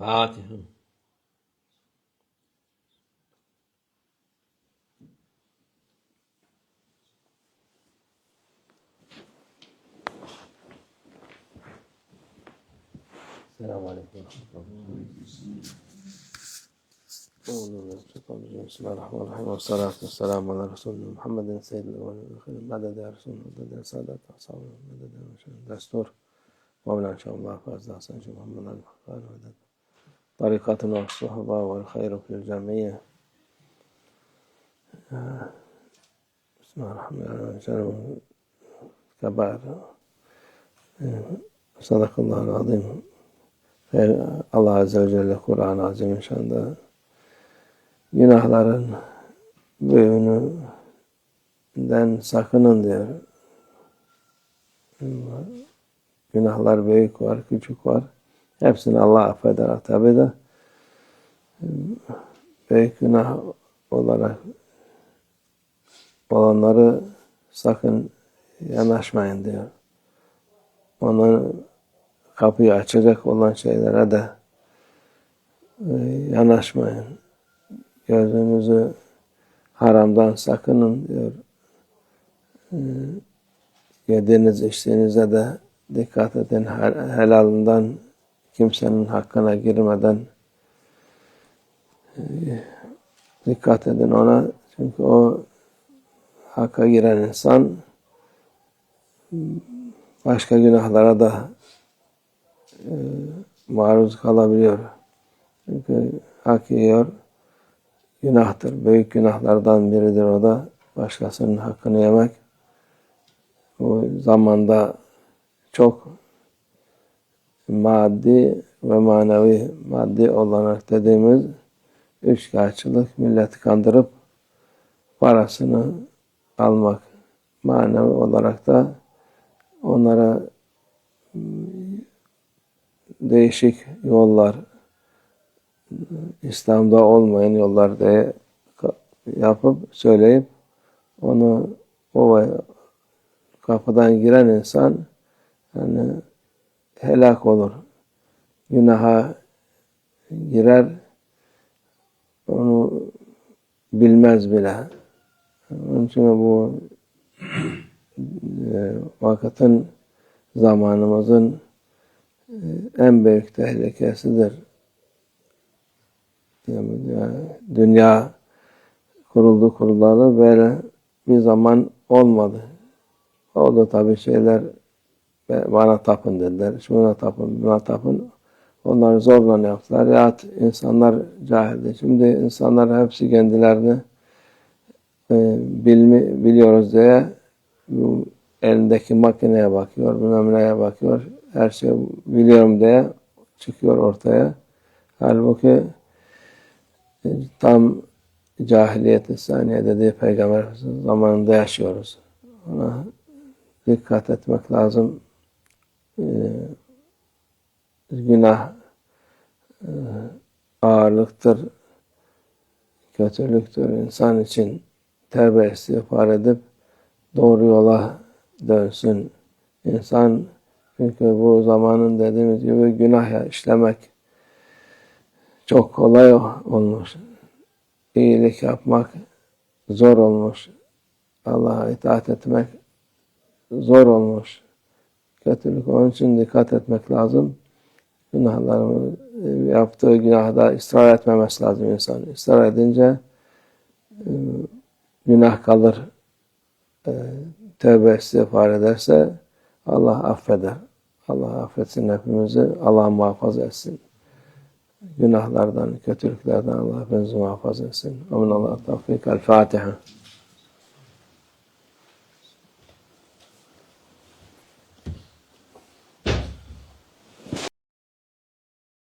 فاتحة السلام عليكم ورحمة الله وبركاته بسم الله الرحمن الرحيم والصلاة والسلام على رسول محمد سيد الأولين والآخرين مدد يا رسول مدد يا سادة أصحابنا مدد يا دستور ومن إن شاء الله فاز أحسن شو محمد الحقان ودد ve suhba ve hayru fil camiye. Bismillahirrahmanirrahim. Kebar. Sadakallahu azim. Allah Azze ve Celle Kur'an-ı Azim'in şanda günahların büyüğünden sakının diyor. Günahlar büyük var, küçük var. Hepsini Allah affeder tabi de. Büyük günah olarak olanları sakın yanaşmayın diyor. Onun kapıyı açacak olan şeylere de yanaşmayın. Gözünüzü haramdan sakının diyor. Yediğiniz içtiğinize de dikkat edin. Helalından kimsenin hakkına girmeden dikkat edin ona. Çünkü o hakka giren insan başka günahlara da e, maruz kalabiliyor. Çünkü hak yiyor, günahtır. Büyük günahlardan biridir o da. Başkasının hakkını yemek. Bu zamanda çok maddi ve manevi maddi olarak dediğimiz üç kağıtçılık milleti kandırıp parasını almak. Manevi olarak da onlara değişik yollar, İslam'da olmayan yollar diye yapıp söyleyip onu o kapıdan giren insan yani helak olur. Günaha girer onu bilmez bile. Onun için bu e, zamanımızın en büyük tehlikesidir. Yani dünya kuruldu kurulalı böyle bir zaman olmadı. Oldu tabii şeyler bana tapın dediler. Şuna tapın, buna tapın. Onları zorla yaptılar. Ya insanlar cahildi. Şimdi insanlar hepsi kendilerini e, bilmi, biliyoruz diye bu elindeki makineye bakıyor, bilmem neye bakıyor her şeyi biliyorum diye çıkıyor ortaya. Halbuki e, tam cahiliyet saniye dediği peygamber zamanında yaşıyoruz. Ona dikkat etmek lazım. Ee, günah e, ağırlıktır, kötülüktür. insan için tevbe istiğfar edip doğru yola dönsün. İnsan çünkü bu zamanın dediğimiz gibi günah işlemek çok kolay olmuş. İyilik yapmak zor olmuş. Allah'a itaat etmek zor olmuş. Kötülük onun için dikkat etmek lazım. Günahlarını yaptığı günahda ısrar etmemesi lazım insan. Israr edince e, günah kalır. E, tövbe istiğfar ederse Allah affeder. Allah affetsin hepimizi. Allah muhafaza etsin. Günahlardan, kötülüklerden Allah hepimizi muhafaza etsin. Amin Allah tavfik. El Fatiha.